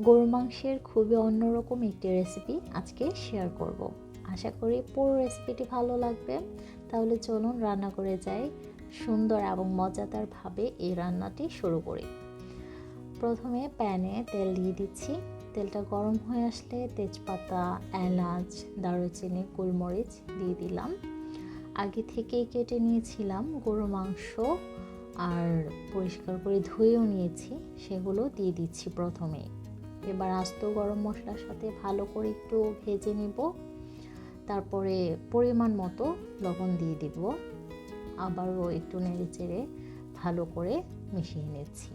গরু মাংসের খুবই অন্যরকম একটি রেসিপি আজকে শেয়ার করব। আশা করি পুরো রেসিপিটি ভালো লাগবে। তাহলে চলুন রান্না করে যাই। সুন্দর এবং মজাদারভাবে এই রান্নাটি শুরু করি। প্রথমে প্যানে তেল দিয়ে দিচ্ছি। তেলটা গরম হয়ে আসলে তেজপাতা, এলাচ, দারুচিনি, গোলমরিচ দিয়ে দিলাম। আগে থেকেই কেটে নিয়েছিলাম গরু মাংস আর পরিষ্কার করে ধুয়েও নিয়েছি। সেগুলো দিয়ে দিচ্ছি প্রথমে এবার আস্ত গরম মশলার সাথে ভালো করে একটু ভেজে নিব। তারপরে পরিমাণ মতো লবণ দিয়ে দিব। আবারও একটু নেড়ে চেড়ে ভালো করে মিশিয়ে নিচ্ছি।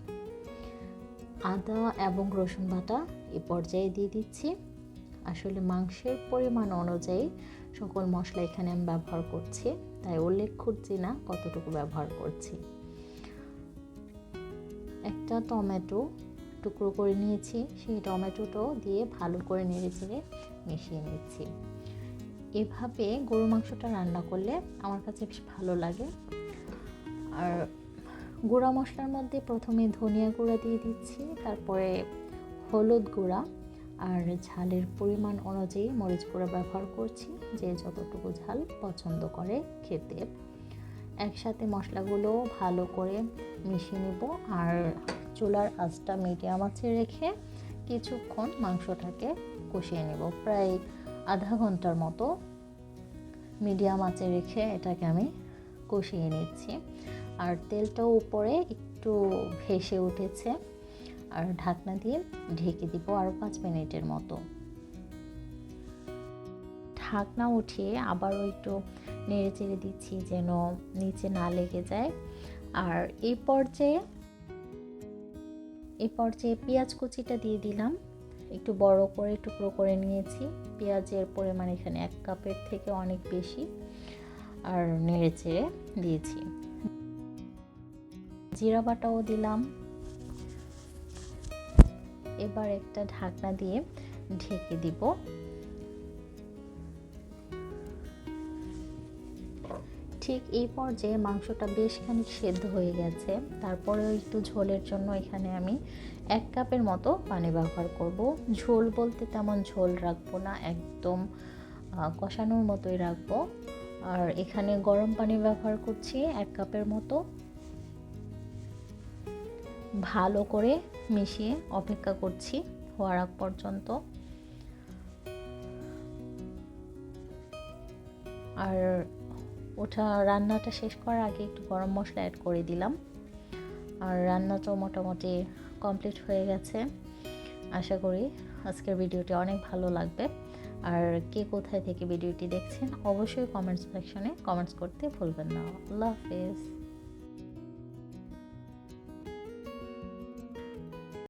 আদা এবং রসুন বাটা এ পর্যায়ে দিয়ে দিচ্ছি। আসলে মাংসের পরিমাণ অনুযায়ী সকল মশলা এখানে আমি ব্যবহার করছি, তাই উল্লেখ করছি না কতটুকু ব্যবহার করছি। একটা টমেটো টুকরো করে নিয়েছি, সেই টমেটোটাও দিয়ে ভালো করে নেড়ে চেড়ে মিশিয়ে নিচ্ছি। এভাবে গরু মাংসটা রান্না করলে আমার কাছে বেশ ভালো লাগে। আর গুঁড়া মশলার মধ্যে প্রথমে ধনিয়া গুঁড়া দিয়ে দিচ্ছি, তারপরে হলুদ গুঁড়া আর ঝালের পরিমাণ অনুযায়ী মরিচ গুঁড়া ব্যবহার করছি, যে যতটুকু ঝাল পছন্দ করে খেতে। একসাথে মশলাগুলো ভালো করে মিশিয়ে নেব আর চুলার আঁচটা মিডিয়াম আছে রেখে কিছুক্ষণ মাংসটাকে কষিয়ে নেব। প্রায় আধা ঘণ্টার মতো মিডিয়াম আঁচে রেখে এটাকে আমি কষিয়ে নিচ্ছি। আর তেলটাও উপরে একটু ভেসে উঠেছে। আর ঢাকনা দিয়ে ঢেকে দিব আরও পাঁচ মিনিটের মতো। ঢাকনা উঠিয়ে আবারও একটু নেড়ে চেড়ে দিচ্ছি যেন নিচে না লেগে যায়। আর এই পর্যায়ে এই পর্যায়ে পেঁয়াজ কুচিটা দিয়ে দিলাম। একটু বড় করে, টুকরো করে নিয়েছি। পেঁয়াজের পরিমাণ এখানে এক কাপের থেকে অনেক বেশি। আর নেড়ে চেড়ে দিয়েছি। জিরা বাটাও দিলাম। এবার একটা ঢাকনা দিয়ে ঢেকে দিব। ঠিক এই পর্যায়ে মাংসটা বেশ খানিক সেদ্ধ হয়ে গেছে। তারপরেও একটু ঝোলের জন্য এখানে আমি এক কাপের মতো পানি ব্যবহার করব। ঝোল বলতে তেমন ঝোল রাখব না, একদম কষানোর মতোই রাখব। আর এখানে গরম পানি ব্যবহার করছি এক কাপের মতো। ভালো করে মিশিয়ে অপেক্ষা করছি হওয়ার আগ পর্যন্ত। আর ওটা রান্নাটা শেষ করার আগে একটু গরম মশলা অ্যাড করে দিলাম। আর রান্না তো মোটামুটি কমপ্লিট হয়ে গেছে। আশা করি আজকের ভিডিওটি অনেক ভালো লাগবে। আর কে কোথায় থেকে ভিডিওটি দেখছেন, অবশ্যই কমেন্টস সেকশনে কমেন্টস করতে ভুলবেন না। আল্লাহ হাফেজ।